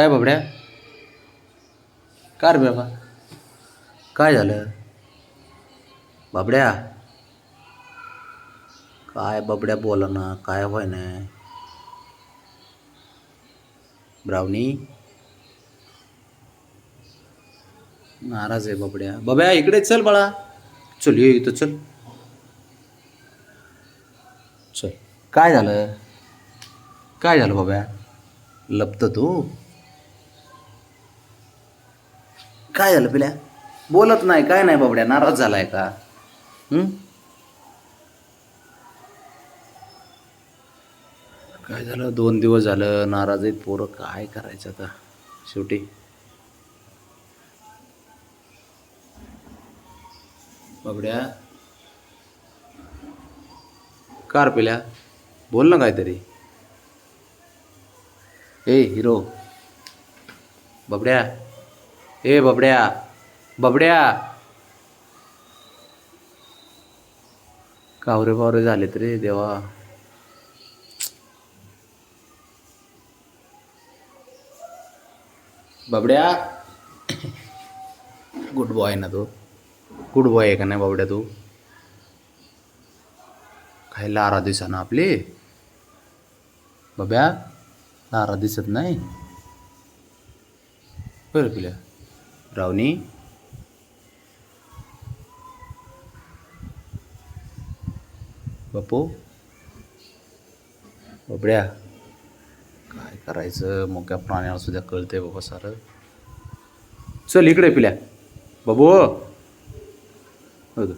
काय बाबड्या? काय रे बाबा? काय झालं? बाबड्या? काय बाबड्या बोला ना काय व्हाय ना? ब्राउनी नाराज आहे बाबड्या. बाब्या इकडे चल बाळा. चल ये इथं चल. चल. काय झालं? काय झालं बाब्या लपत तू? काय झालं पिल्या? बोलत नाही काय नाही बाबड्या नाराज झालाय का? काय झालं? दोन दिवस झालं नाराज आहेत पोरं काय करायचं आता? शेवटी. बाबड्या. कार पिल्या? बोल ना काहीतरी. ए हिरो. बाबड्या. ए बबड्या बबड्या. कावरे बावरे झालेत रे देवा. बबड्या. गुड बॉय ना तू. गुड बॉय आहे का नाही बाबड्या तू? काय लारा दिसा ना आपली. बब्या लारा दिसत नाही. बरं पिल्या. रावणी बापू. बबड्या. काय करायचं? मोक्या प्राण्याला सुद्धा कळतंय बाबा सारं. चल इकडे पिल्या. बाबू. ग,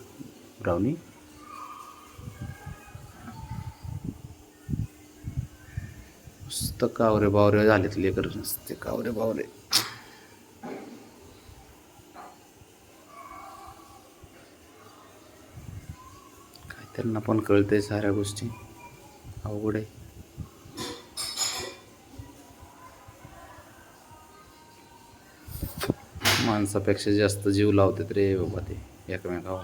रावणी नुसतं कावरे बावरे झालेत लेकर. नुसते कावरे बावरे. त्यांना पण कळते साऱ्या गोष्टी. अवघड आहे. माणसापेक्षा जास्त जीव लावतात रे बाबा ते एकमेकावर.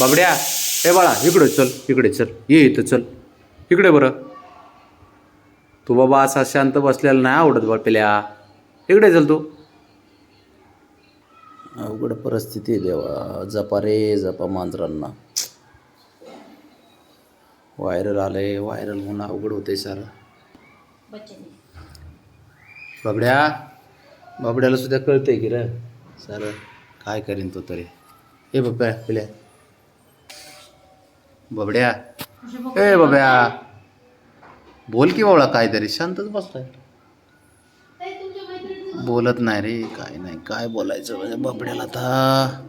बाबड्या ए बाळा इकडे चल इकडे चल ये इथं चल. इकडे बरं. तू बाबा असा शांत बसलेला नाही आवडत बा पेल्या इकडे चल तू. अवघड परिस्थिती आहे देवा. जपा रे जपा मांजरांना. व्हायरल आलंय व्हायरल होणं अवघड होतंय सारं. बाबड्या बाबड्याला सुद्धा कळतंय की र सारं. काय करीन तो तरी. हे बप्या पिल्या. बाबड्या. ए बाब्या बोल की बाबळा काहीतरी. शांतच बसलाय. बोलत नाही रे काय नाही काय बोलायचं? म्हणजे बाबड्याला आता.